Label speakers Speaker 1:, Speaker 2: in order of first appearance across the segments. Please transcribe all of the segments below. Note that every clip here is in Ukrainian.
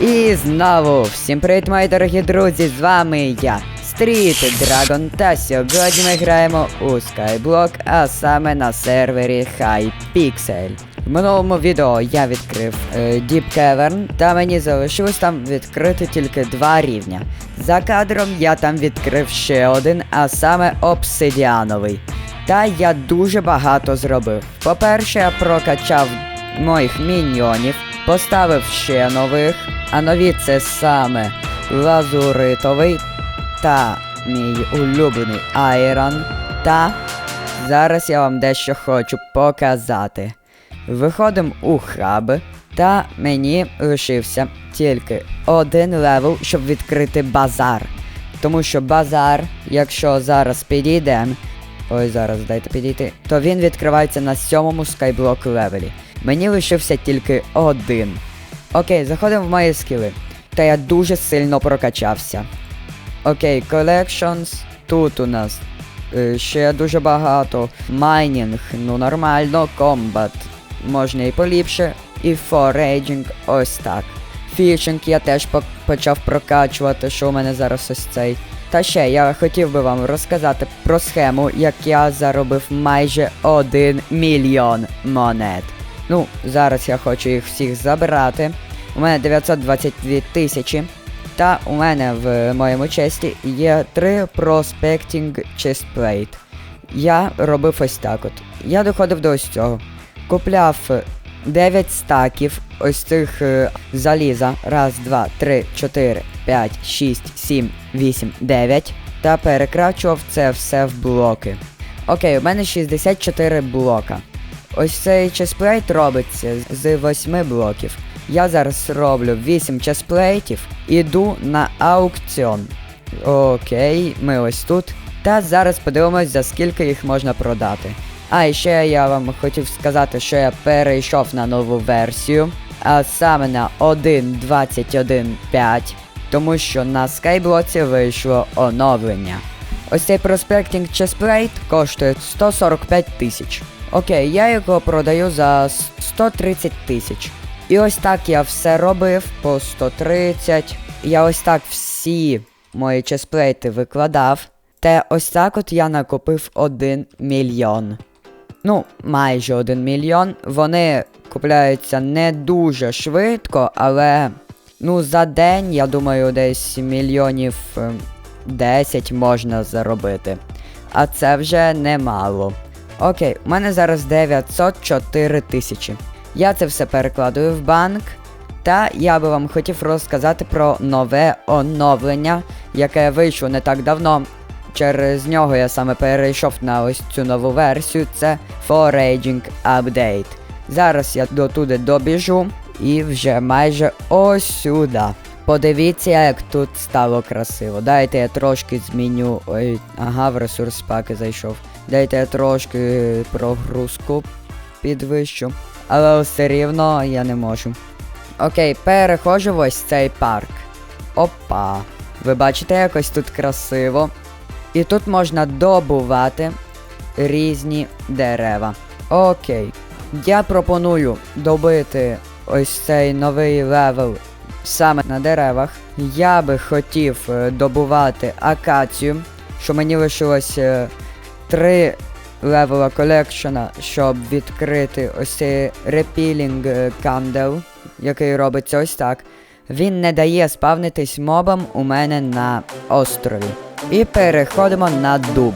Speaker 1: І знову всім привіт, мої дорогі друзі! З вами я, Стріт Драгон, та сьогодні ми граємо у Skyblock, а саме на сервері Hypixel. В минулому відео я відкрив е, Deep Cavern, та мені залишилось там відкрити тільки два рівня. За кадром я там відкрив ще один, а саме обсидіановий. Та я дуже багато зробив. По-перше, я прокачав моїх міньйонів, поставив ще нових, а нові це саме лазуритовий та мій улюблений Айрон. Та зараз я вам дещо хочу показати. Виходимо у хаб, та мені лишився тільки один левел, щоб відкрити базар. Тому що базар, якщо зараз підійдемо, ой, зараз дайте підійти, то він відкривається на сьомому скайблок левелі. Мені лишився тільки один. Окей, заходимо в мої скіли. Та я дуже сильно прокачався. Окей, collections. Тут у нас е, ще дуже багато. Майнінг, ну нормально, комбат. Можна і поліпше. І foraging, ось так. Фішинг я теж по- почав прокачувати, що у мене зараз ось цей. Та ще я хотів би вам розказати про схему, як я заробив майже 1 мільйон монет. Ну, зараз я хочу їх всіх забрати. У мене 922 тисячі. Та у мене в моєму честі є три Prospecting Chestplate. Я робив ось так от. Я доходив до ось цього. Купляв 9 стаків ось цих е, заліза. Раз, два, три, чотири, п'ять, шість, сім, вісім, дев'ять. Та перекрачував це все в блоки. Окей, у мене 64 блока. Ось цей чесплейт робиться з 8 блоків. Я зараз роблю 8 чесплейтів, іду на аукціон. Окей, ми ось тут. Та зараз подивимось, за скільки їх можна продати. А ще я вам хотів сказати, що я перейшов на нову версію, а саме на 1.21.5, тому що на скайблоці вийшло оновлення. Ось цей Prospecting Chestplate коштує 145 тисяч. Окей, я його продаю за 130 тисяч. І ось так я все робив по 130. Я ось так всі мої чесплейти викладав. Та ось так от я накопив 1 мільйон. Ну, майже 1 мільйон. Вони купляються не дуже швидко, але ну за день, я думаю, десь мільйонів е, 10 можна заробити. А це вже немало. Окей, у мене зараз 904 тисячі. Я це все перекладую в банк. Та я би вам хотів розказати про нове оновлення, яке вийшло не так давно. Через нього я саме перейшов на ось цю нову версію. Це Foraging Update. Зараз я дотуди добіжу і вже майже ось. Подивіться, як тут стало красиво. Дайте я трошки зміню. Ой, ага, в ресурс паки зайшов. Дайте трошки прогрузку підвищу. Але все рівно я не можу. Окей, переходжу в ось цей парк. Опа. Ви бачите, якось тут красиво. І тут можна добувати різні дерева. Окей. Я пропоную добити ось цей новий левел саме на деревах. Я би хотів е, добувати акацію, що мені лишилось е, три левела колекшена, щоб відкрити ось цей репілінг кандел, який робиться ось так. Він не дає спавнитись мобам у мене на острові. І переходимо на дуб.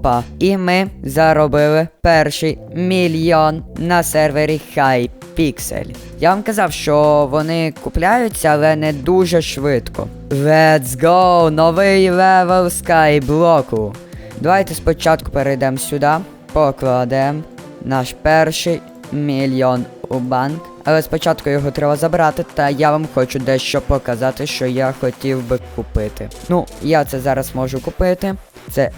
Speaker 1: Опа. І ми заробили перший мільйон на сервері Hypixel. Я вам казав, що вони купляються, але не дуже швидко. Let's go! Новий левел скайблоку. Давайте спочатку перейдемо сюди, покладемо наш перший мільйон у банк. Але спочатку його треба забрати, та я вам хочу дещо показати, що я хотів би купити. Ну, я це зараз можу купити. Це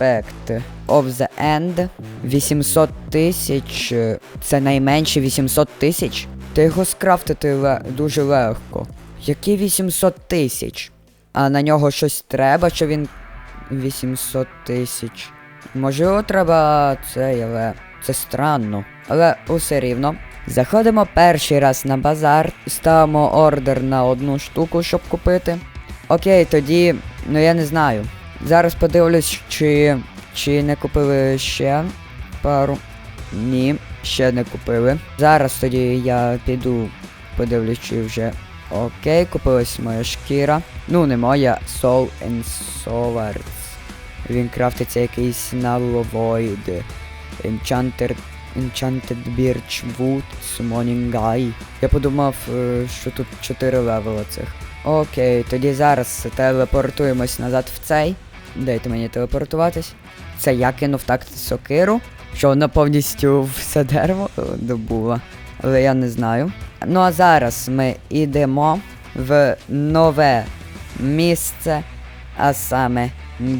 Speaker 1: Aspect of the End. 800 тисяч. е, Це найменше 800 тисяч. Та його скрафтити ле- дуже легко. Які 800 тисяч? А на нього щось треба, що він 800 тисяч. Можливо, треба це, але це странно. Але усе рівно. Заходимо перший раз на базар, ставимо ордер на одну штуку, щоб купити. Окей, тоді, ну я не знаю. Зараз подивлюсь, чи, чи не купили ще пару. Ні, ще не купили. Зараз тоді я піду, подивлюсь, чи вже. Окей, купилась моя шкіра. Ну, не моя, Soul and Swords. Він крафтиться якийсь Nullovoid. Enchanted, Enchanted Birch Wood, Summoning Guy. Я подумав, е, що тут 4 левела цих. Окей, тоді зараз телепортуємось назад в цей. Дайте мені телепортуватись. Це я кинув так сокиру, що вона повністю все дерево добула. Але я не знаю. Ну а зараз ми йдемо в нове місце, а саме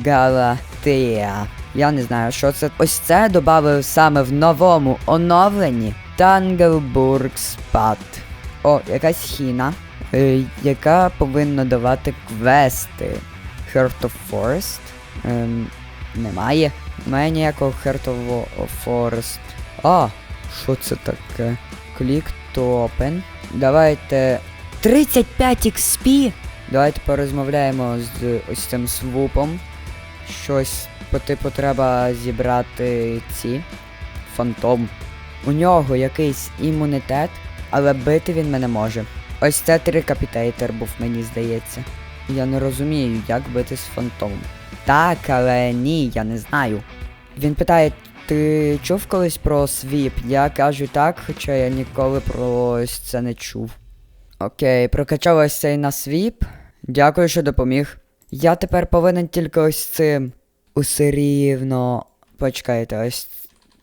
Speaker 1: Галатея. Я не знаю, що це. Ось це додали саме в новому оновленні Танглбург Спад. О, якась хіна, е, яка повинна давати квести. Heart of Forest. Ем, немає. Немає ніякого Heart of Forest. А, що це таке? Click to open. Давайте. 35 XP! Давайте порозмовляємо з ось цим свупом. Щось по типу треба зібрати ці. Фантом. У нього якийсь імунітет, але бити він мене може. Ось це трикапітейтер був, мені здається. Я не розумію, як бити з фантомом. Так, але ні, я не знаю. Він питає, ти чув колись про свіп? Я кажу так, хоча я ніколи про це не чув. Окей, прокачав цей на свіп. Дякую, що допоміг. Я тепер повинен тільки ось цим. Усе рівно. Почекайте, ось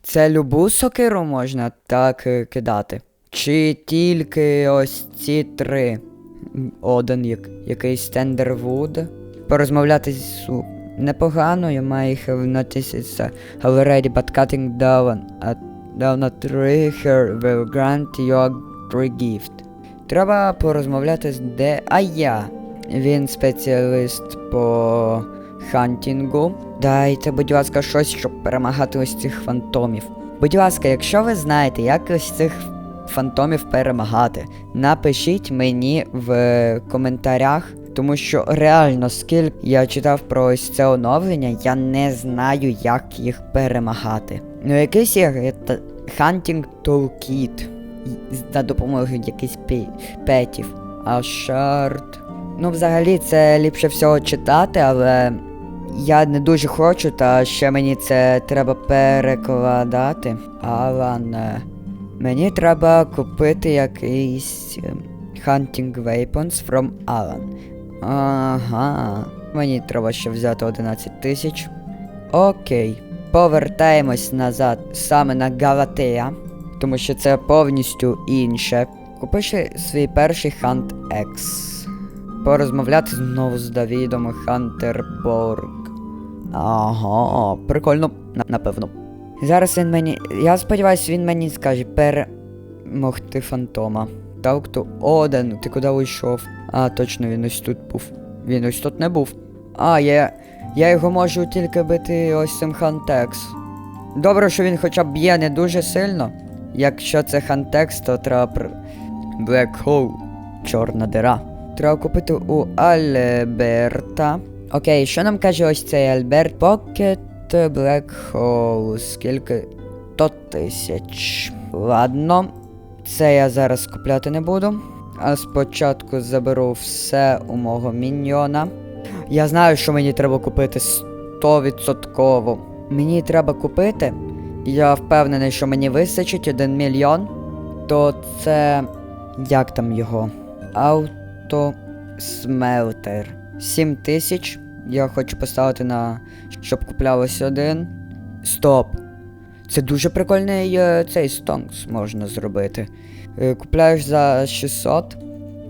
Speaker 1: це любу сокиру можна так е, кидати. Чи тільки ось ці три. Один як, якийсь Тендервуд. Порозмовляти з. Непогано, you may have noticed it's uh, already, but cutting down a, down a tree will grant you a free gift. Треба порозмовляти з де. А я. Він спеціаліст по хантінгу. Дайте, будь ласка, щось, щоб перемагати ось цих фантомів. Будь ласка, якщо ви знаєте, як ось цих фантомів перемагати, напишіть мені в коментарях, тому що реально, скільки я читав про ось це оновлення, я не знаю, як їх перемагати. Ну, якийсь є та- Hunting Toolkit. За допомогою якихось петів. А шарт. Ну, взагалі, це ліпше всього читати, але я не дуже хочу, та ще мені це треба перекладати. Але мені треба купити якийсь ем, Hunting Weapons from Alan. Ага. Мені треба ще взяти 11 тисяч. Окей. Повертаємось назад саме на Галатея, тому що це повністю інше. Купивши свій перший Hunt X. Порозмовляти знову з Давідом Хантерборг. Ага, прикольно, напевно. Зараз він мені. Я сподіваюся, він мені скаже перемогти фантома. Talk to Оден, ти куди уйшов? А, точно, він ось тут був. Він ось тут не був. А, я. Я його можу тільки бити ось цим Хантекс. Добре, що він хоча б б'є не дуже сильно. Якщо це Хантекс, то треба пр... Black Hole. Чорна дира. Треба купити у Альберта. Окей, що нам каже ось цей Альберт? Pocket Black Hole. Скільки? 100 тисяч. Ладно. Це я зараз купляти не буду. А спочатку заберу все у мого міньйона. Я знаю, що мені треба купити 100%. Мені треба купити. Я впевнений, що мені вистачить 1 мільйон. То це. Як там його? Ауто Смелтер. 7 тисяч. Я хочу поставити на щоб куплялось один. Стоп! Це дуже прикольний е, цей стонкс можна зробити. Е, купляєш за 600,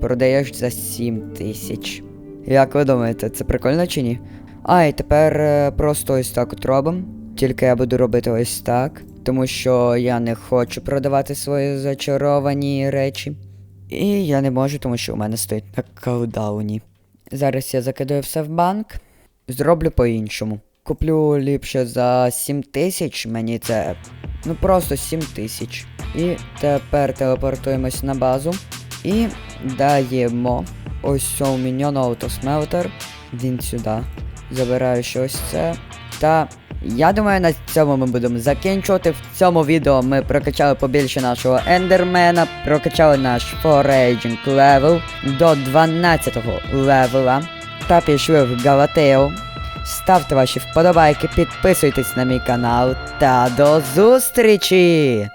Speaker 1: продаєш за 7000. Як ви думаєте, це прикольно чи ні? А, і тепер е, просто ось так от робимо. Тільки я буду робити ось так, тому що я не хочу продавати свої зачаровані речі. І я не можу, тому що у мене стоїть на каудауні. Зараз я закидаю все в банк. Зроблю по-іншому. Куплю ліпше за 7 тисяч, мені це. Ну просто 7 тисяч. І тепер телепортуємось на базу. І даємо ось цьому міньйону автосмелтер. Він сюди. Забираю щось це. Та я думаю, на цьому ми будемо закінчувати. В цьому відео ми прокачали побільше нашого ендермена, прокачали наш foraging левел до 12 левела. Та пішли в Галатею. Ставте ваші вподобайки, підписуйтесь на мій канал та до зустрічі!